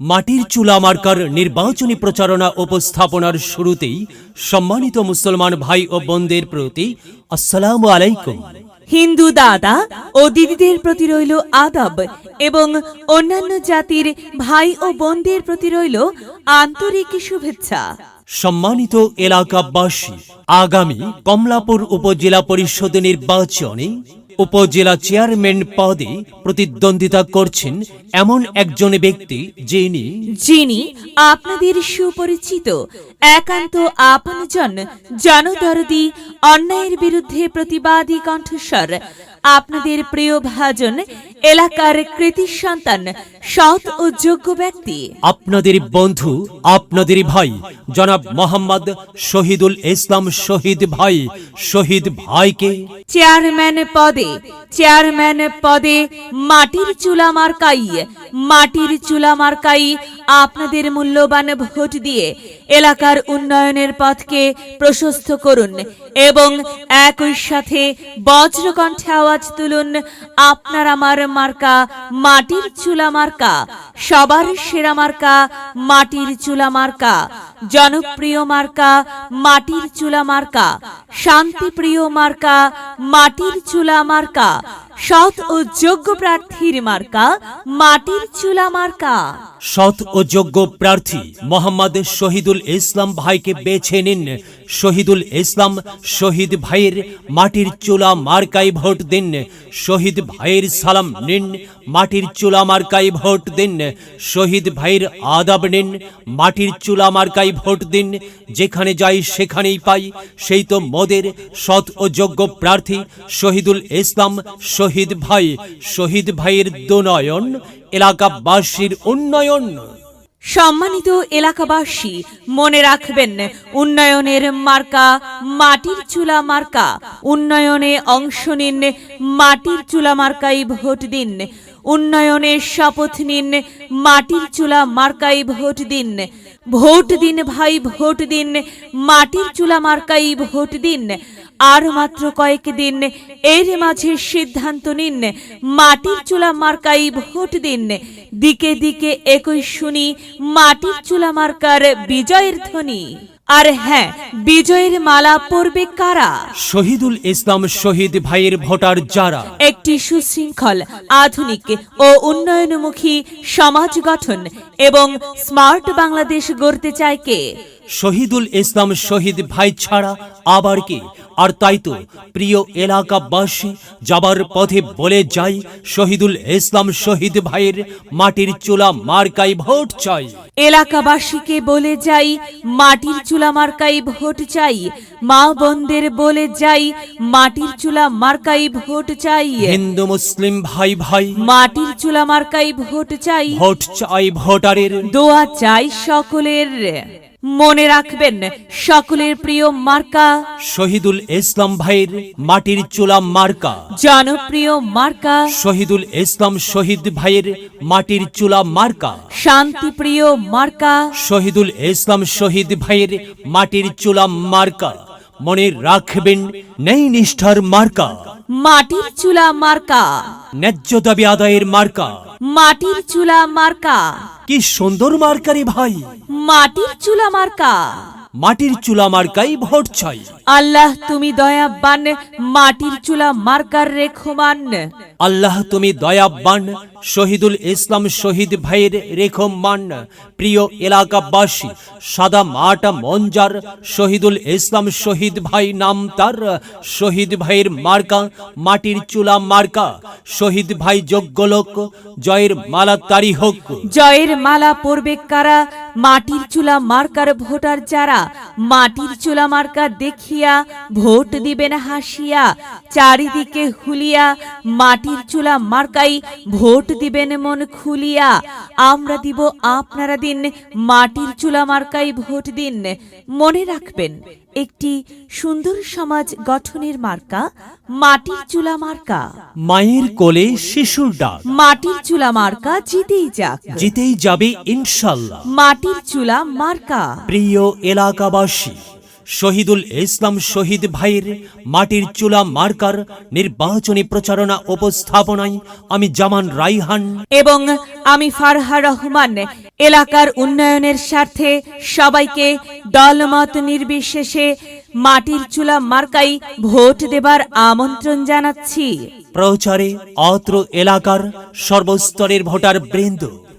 মাটির চুলা মার্কার নির্বাচনী প্রচারণা উপস্থাপনার শুরুতেই সম্মানিত মুসলমান ভাই ও বোনদের প্রতি আসসালামু আলাইকুম। হিন্দু দাদা ও দিদিদের প্রতি রইল আদব এবং অন্যান্য জাতির ভাই ও বোনদের প্রতি রইল আন্তরিক শুভেচ্ছা। সম্মানিত এলাকাবাসী আগামী কমলাপুর উপজেলা পরিষদ নির্বাচনে উপজেলা চেয়ারম্যান পদে প্রতিদ্বন্দ্বিতা করছেন এমন একজন ব্যক্তি যিনি যিনি আপনাদের সুপরিচিত, একান্ত আপনজন, জনদরদি, অন্যায়ের বিরুদ্ধে প্রতিবাদী কণ্ঠস্বর আপনাদের প্রিয় ভাজন এলাকার কৃতি সন্তান সৎ ও যোগ্য ব্যক্তি। আপনাদের বন্ধু আপনাদের ভাই জনাব মোহাম্মদ শহীদুল ইসলাম শহীদ ভাই শহীদ ভাইকে চেয়ারম্যান পদে চেয়ারম্যান পদে মাটির চুলা মার্কাই মাটির চুলা মার্কাই আপনাদের মূল্যবান ভোট দিয়ে এলাকার উন্নয়নের পথকে প্রশস্ত করুন এবং একই সাথে বজ্রকণ্ঠে আওয়াজ তুলুন, আপনার আমার মার্কা, মাটির চুলা মার্কা, সবার সেরা মার্কা, মাটির চুলা মার্কা, জনপ্রিয় মার্কা, মাটির চুলা মার্কা, শান্তিপ্রিয় মার্কা, মাটির চুলা মার্কা, সৎ ও যোগ্য প্রার্থীর মার্কা, মাটির চুলা মার্কা। সৎ ও যোগ্য প্রার্থী মোহাম্মদ শহীদুল ইসলাম ভাইকে বেছে নিন। শহীদুল ইসলাম শহীদ ভাইয়ের মাটির চুলা মার্কাই ভোট দিন। শহীদ ভাইয়ের সালাম নিন, মাটির চুলা মার্কাই ভোট দিন। শহীদ ভাইয়ের আদাব নিন, মাটির চুলা মার্কাই ভোট দিন। যেখানে যাই সেখানেই পাই। সেই তো মোদের সৎ ও যোগ্য প্রার্থী শহীদুল ইসলাম শহীদ ভাই। শহীদ ভাইয়ের দুনয়ন এলাকাবাসীর উন্নয়ন। সম্মানিত এলাকাবাসী, মনে রাখবেন, উন্নয়নের মার্কা মাটির চুলা মার্কা। উন্নয়নে অংশ নিন, মাটির চুলা মার্কাই ভোট দিন। উন্নয়নের শপথ নিন, মাটির চুলা মার্কাই ভোট দিন। ভোট দিন ভাই, ভোট দিন, মাটির চুলা মার্কাই ভোট দিন। আর মাত্র কয়েক দিন এর মাঝে সিদ্ধান্ত নিন মাটির চুলা মার্কাই ভোট দিন। দিকে দিকে একই শুনি মাটির চুলা মার্কার বিজয়ের ধ্বনি। আর হ্যাঁ বিজয়ের মালা পরবে কারা? শহীদুল ইসলাম শহীদ ভাইয়ের ভোটার যারা? একটি সুশৃঙ্খল আধুনিক ও উন্নয়নমুখী সমাজ গঠন এবং স্মার্ট বাংলাদেশ গড়তে চায় কে? শহীদুল ইসলাম শহীদ ভাই ছাড়া আবার কি? আর তাই তো প্রিয় এলাকাবাসী যাবার পথে বলে যাই শহীদুল ইসলাম শহীদ ভাইয়ের মাটির চুলা মার্কাই ভোট চাই। এলাকাবাসীকে বলে যাই মাটির চুলা মার্কাই ভোট চাই। মা বোনদের বলে যাই মাটির চুলা মার্কাই ভোট চাই। হিন্দু মুসলিম ভাই ভাই। মাটির চুলা মার্কাই ভোট চাই। ভোট চাই ভোটারের। দোয়া চাই সকলের। মনে রাখবেন সকলের প্রিয় মার্কা। শহীদুল ইসলাম ভাইয়ের মাটির চুলা মার্কা। জনপ্রিয় মার্কা। শহীদুল ইসলাম শহীদ ভাইয়ের মাটির চুলা মার্কা। শান্তিপ্রিয় মার্কা। শহীদুল ইসলাম শহীদ ভাইয়ের মাটির চুলা মার্কা। মনে রাখবেন নেই নিষ্ঠার মার্কা। মাটির চুলা মার্কা। ন্যায্য দাবি আদায়ের মার্কা। মাটির চুলা মার্কা। কি সুন্দর মার্কারি ভাই। মাটির চুলা মার্কা। মাটির চুলা মার্কাই ভোট চাই আল্লাহ তুমি দয়াবান মাটির চুলা মার্কার রেখমান আল্লাহ তুমি দয়াবান শহীদুল ইসলাম শহীদ ভাইয়ের রেখো মান। প্রিয় এলাকাবাসী সাদা মাটা মঞ্জার শহীদুল ইসলাম শহীদ ভাই নাম তার। শহীদ ভাইয়ের মার্কা মাটির চুলা মার্কা। শহীদ ভাই যোগ্য লোক জয়ের মালা তারি হোক। জয়ের মালা পরবে কারা? মাটির চুলা মার্কার ভোটার যারা মাটির চুলা মার্কা দেখিয়া ভোট দিবেন হাসিয়া চারিদিকে হুলিয়া মাটির চুলা মার্কাই ভোট দিবেন মন খুলিয়া। আমরা দিব আপনারা দিন মাটির চুলা মার্কাই ভোট দিন। মনে রাখবেন একটি সুন্দর সমাজ গঠনের মার্কা মাটির চুলা মার্কা। মায়ের কোলে শিশুর ডাক। মাটির চুলা মার্কা জিতেই যাক। জিতেই যাবে ইনশাল্লাহ। মাটির চুলা মার্কা। প্রিয় এলাকাবাসী শহীদুল ইসলাম শহীদ ভাইয়ের মাটির চুলা মার্কার নির্বাচনী প্রচারণা উপস্থাপনায় আমি জামান রাইহান। এবং আমি ফারহা রহমান এলাকার উন্নয়নের স্বার্থে সবাইকে দলমত নির্বিশেষে মাটির চুলা মার্কাই ভোট দেবার আমন্ত্রণ জানাচ্ছি। প্রচারে অত্র এলাকার সর্বস্তরের ভোটার বৃন্দ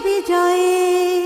বিজয়ে